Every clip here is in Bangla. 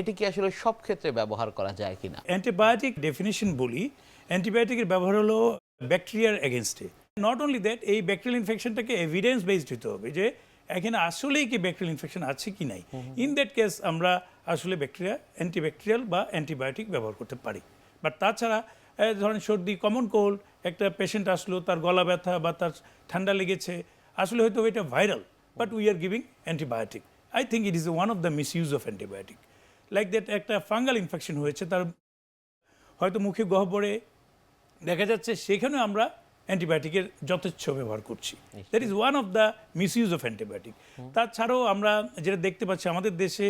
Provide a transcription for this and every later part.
এটি কি আসলে সব ক্ষেত্রে ব্যবহার করা যায় কিনা? অ্যান্টিবায়োটিক ডেফিনিশন বলি অ্যান্টিবায়োটিকের ব্যবহার হলো ব্যাকটেরিয়ার এগেনস্টে নট অনলি দ্যাট এই ব্যাকটেরিয়াল ইনফেকশনটাকে এভিডেন্স বেসড হতে হবে যে এখানে আসলেই কি ব্যাকটেরিয়াল ইনফেকশন আছে কি নাই। ইন দ্যাট কেস আমরা আসলে ব্যাকটেরিয়া অ্যান্টিব্যাকটেরিয়াল বা অ্যান্টিবায়োটিক ব্যবহার করতে পারি। বাট তাছাড়া ধরেন সর্দি কমন কোল্ড একটা পেশেন্ট আসলো তার গলা ব্যথা বা তার ঠান্ডা লেগেছে আসলে হয়তো এটা viral but we are giving antibiotic I think it is one of the misuse of antibiotic like that একটা ফাঙ্গাল ইনফেকশন হয়েছে তার হয়তো মুখে গহ্বরে দেখা যাচ্ছে সেখানেও আমরা অ্যান্টিবায়োটিকের যথেচ্ছ ব্যবহার করছি। That is one of the misuse of antibiotic তাছাড়াও আমরা যেটা দেখতে পাচ্ছি আমাদের দেশে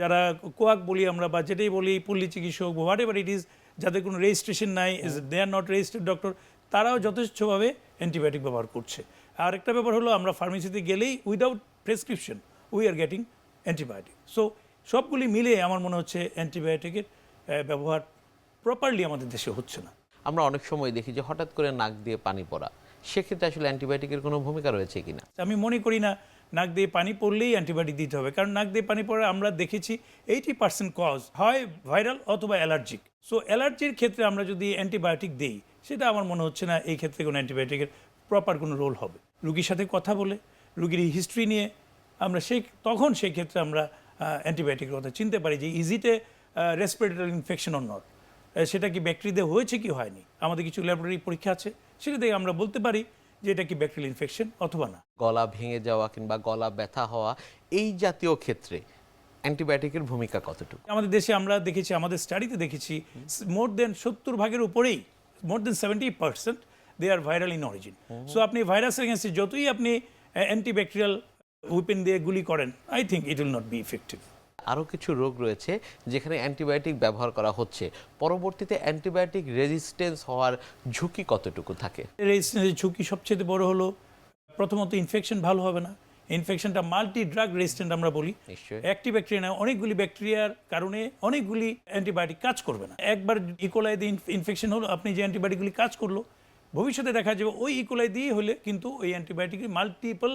যারা কোয়াক বলি আমরা বা যেটাই বলি পল্লী চিকিৎসক হোয়াট এভার ইট ইজ যাদের কোনো রেজিস্ট্রেশন নাই is they are not registered doctor তারাও যথেচ্ছভাবে অ্যান্টিবায়োটিক ব্যবহার করছে। আর একটা ব্যাপার হলো আমরা ফার্মেসিতে গেলেই without prescription we are getting antibiotic so সবগুলি মিলে আমার মনে হচ্ছে অ্যান্টিবায়োটিকের ব্যবহার প্রপারলি আমাদের দেশে হচ্ছে না। আমরা অনেক সময় দেখি যে হঠাৎ করে নাক দিয়ে পানি পড়া সেক্ষেত্রে আসলে অ্যান্টিবায়োটিকের কোনো ভূমিকা রয়েছে কিনা আমি মনে করি না নাক দিয়ে পানি পড়লেই অ্যান্টিবায়োটিক দিতে হবে কারণ নাক দিয়ে পানি পড়া আমরা দেখেছি এইটি পার্সেন্ট কজ হয় ভাইরাল অথবা অ্যালার্জিক। সো অ্যালার্জির ক্ষেত্রে আমরা যদি অ্যান্টিবায়োটিক দিই সেটা আমার মনে হচ্ছে না এই ক্ষেত্রে কোনো অ্যান্টিবায়োটিকের প্রপার কোনো রোল হবে। রুগীর সাথে কথা বলে রুগীর হিস্ট্রি নিয়ে আমরা সেই তখন সেই ক্ষেত্রে আমরা অ্যান্টিবায়োটিকের কথা চিনতে পারি যে ইজিতে রেসপিরেটরি ইনফেকশন অর নট সেটা কি ব্যাকটেরিয়া হয়েছে কি হয়নি? আমাদের কিছু ল্যাবরেটরি পরীক্ষা আছে সেটা থেকে আমরা বলতে পারি যে এটা কি ব্যাকটেরিয়াল ইনফেকশন অথবা না। গলা ভেঙে যাওয়া কিংবা গলা ব্যথা হওয়া এই জাতীয় ক্ষেত্রে অ্যান্টিবায়োটিকের ভূমিকা কতটুকু? আমাদের দেশে আমরা দেখেছি আমাদের স্টাডিতে দেখেছি মোর দেন সত্তর ভাগের উপরেই more than seventy percent they are viral in origin so আপনি ভাইরাসের এগেন্সে যতই আপনি অ্যান্টিব্যাকটেরিয়াল উইপেন দিয়ে গুলি করেন I think it will not be effective আরও কিছু রোগ রয়েছে যেখানে অ্যান্টিবায়োটিক ব্যবহার করা হচ্ছে। পরবর্তীতে অ্যান্টিবায়োটিক রেজিস্ট্যান্স হওয়ার ঝুঁকি কতটুকু থাকে? রেজিস্ট্যান্সের ঝুঁকি সবচেয়ে বড় হলো প্রথমত ইনফেকশন ভালো হবে না। ইনফেকশনটা মাল্টি ড্রাগ রেজিস্ট্যান্ট আমরা বলি। নিশ্চয়ই। একটি ব্যাকটেরিয়া না অনেকগুলি ব্যাকটেরিয়ার কারণে অনেকগুলি অ্যান্টিবায়োটিক কাজ করবে না। একবার ইকোলাই দিয়ে ইনফেকশন হলো আপনি যে অ্যান্টিবায়োটিকগুলি কাজ করল ভবিষ্যতে দেখা যাবে ওই ইকোলাই দিয়ে হলে কিন্তু ওই antibiotic multiple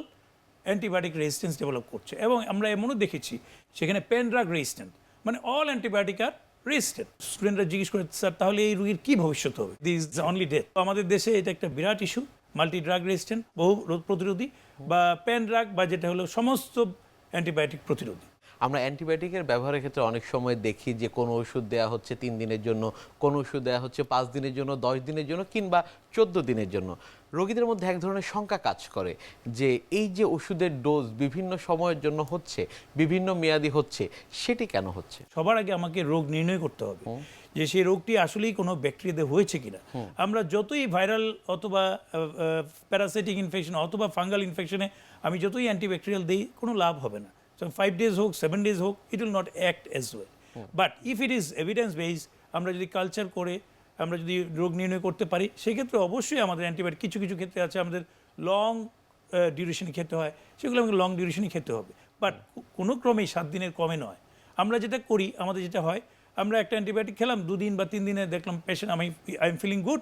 antibiotic resistance develop করছে। এবং আমরা এমনও দেখেছি, সেখানে পেন ড্রাগ রেজিস্ট্যান্ট মানে অল অ্যান্টিবায়োটিক আর রেজিস্ট্যান্ট স্টুডেন্টরা জিজ্ঞেস করে স্যার তাহলে এই রোগীর কী ভবিষ্যৎ হবে? দিস ইজ অনলি ডেথ আমাদের দেশে এটা একটা বিরাট ইস্যু মাল্টি ড্রাগ রেজিস্ট্যান্ট বহু রোগ প্রতিরোধী, বা পেন ড্রাগ বা যেটা হলো সমস্ত অ্যান্টিবায়োটিক প্রতিরোধী। আমরা অ্যান্টিবায়োটিকের ব্যবহারের ক্ষেত্রে অনেক সময় দেখি যে কোনো ওষুধ দেওয়া হচ্ছে তিন দিনের জন্য কোনো ওষুধ দেওয়া হচ্ছে পাঁচ দিনের জন্য দশ দিনের জন্য কিংবা চোদ্দ দিনের জন্য। রোগীদের মধ্যে এক ধরনের শঙ্কা কাজ করে যে এই যে ওষুধের ডোজ বিভিন্ন সময়ের জন্য হচ্ছে বিভিন্ন মেয়াদি হচ্ছে সেটি কেন হচ্ছে? সবার আগে আমাকে রোগ নির্ণয় করতে হবে যে সেই রোগটি আসলেই কোনো ব্যাকটেরিয়াতে হয়েছে কিনা। আমরা যতই ভাইরাল অথবা প্যারাসাইটিক ইনফেকশন অথবা ফাঙ্গাল ইনফেকশনে আমি যতই অ্যান্টিব্যাকটেরিয়াল দিই কোনো লাভ হবে না। সো ফাইভ ডেজ হোক সেভেন ডেজ হোক it will not act as well but if it is evidence base আমরা যদি কালচার করে আমরা যদি রোগ নির্ণয় করতে পারি সেক্ষেত্রে অবশ্যই আমাদের অ্যান্টিবায়োটিক কিছু কিছু ক্ষেত্রে আছে আমাদের লং ডিউরেশনে খেতে হয় সেগুলো আমাকে লং ডিউরেশনই খেতে হবে। বাট কোনো ক্রমেই সাত দিনের কমে নয়। আমরা যেটা করি আমাদের যেটা হয় আমরা একটা অ্যান্টিবায়োটিক খেলাম দুদিন বা তিন দিনে দেখলাম পেশেন্ট আমি আই এম ফিলিং গুড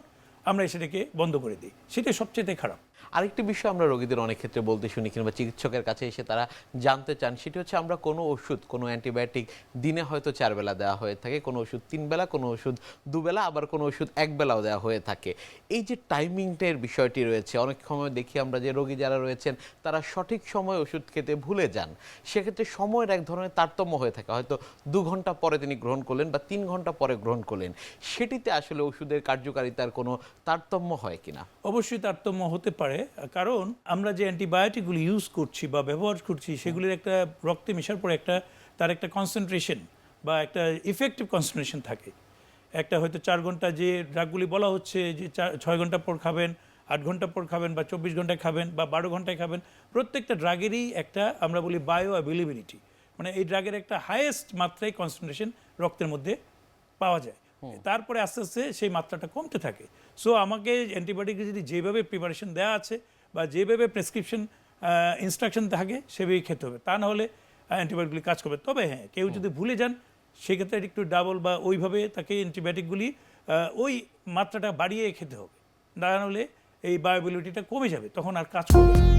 আমরা সেটাকে বন্ধ করে দিই। সেটাই সবচেয়ে খারাপ। আরেকটি বিষয় আমরা রোগীদের অনেক ক্ষেত্রে বলতে শুনি কিংবা চিকিৎসকের কাছে এসে তারা জানতে চান, সেটি হচ্ছে আমরা কোনো ওষুধ, কোনো অ্যান্টিবায়োটিক দিনে হয়তো চার বেলা দেওয়া হয়ে থাকে, কোনো ওষুধ তিন বেলা, কোনো ওষুধ দুবেলা আবার কোনো ওষুধ এক বেলাও দেওয়া হয়ে থাকে। এই যে টাইমিংটার বিষয়টি রয়েছে, অনেক সময় দেখি আমরা যে রোগী যারা রয়েছেন, তারা সঠিক সময় ওষুধ খেতে ভুলে যান। সেক্ষেত্রে সময়ের এক ধরনের তারতম্য হয়ে থাকে। হয়তো দু ঘণ্টা পরে তিনি গ্রহণ করলেন বা তিন ঘণ্টা পরে গ্রহণ করলেন। সেটিতে আসলে ওষুধের কার্যকারিতার কোনো তারতম্য হয় কিনা? অবশ্যই তারতম্য হতে পারে। কারণ আমরা যে অ্যান্টিবায়োটিকগুলি ইউজ করছি বা ব্যবহার করছি, সেগুলির একটা রক্তে মেশার পরে একটা, তার একটা কনসেন্ট্রেশন বা একটা ইফেক্টিভ কনসেন্ট্রেশন থাকে। একটা হয়তো চার ঘণ্টা যে ড্রাগগুলি বলা হচ্ছে যে ছয় ঘণ্টা পর খাবেন, আট ঘণ্টা পর খাবেন বা চব্বিশ ঘন্টায় খাবেন বা বারো ঘন্টায় খাবেন, প্রত্যেকটা ড্রাগেরই একটা আমরা বলি বায়ো অ্যাভেলেবিলিটি মানে এই ড্রাগের একটা হায়েস্ট মাত্রায় কনসেন্ট্রেশন রক্তের মধ্যে পাওয়া যায়। তারপরে আস্তে আস্তে সেই মাত্রাটা কমতে থাকে। সো আমাকে অ্যান্টিবায়োটিক যদি যেভাবে প্রিপারেশন দেওয়া আছে বা যেভাবে প্রেসক্রিপশন ইনস্ট্রাকশন থাকে সেভাবেই খেতে হবে। তা না হলে অ্যান্টিবায়োটিকগুলি কাজ করবে। তবে হ্যাঁ কেউ যদি ভুলে যান সেক্ষেত্রে একটু ডাবল বা ওইভাবে তাকে অ্যান্টিবায়োটিকগুলি ওই মাত্রাটা বাড়িয়ে খেতে হবে। না হলে এই বায়োবিলিটিটা কমে যাবে তখন আর কাজ করবে না।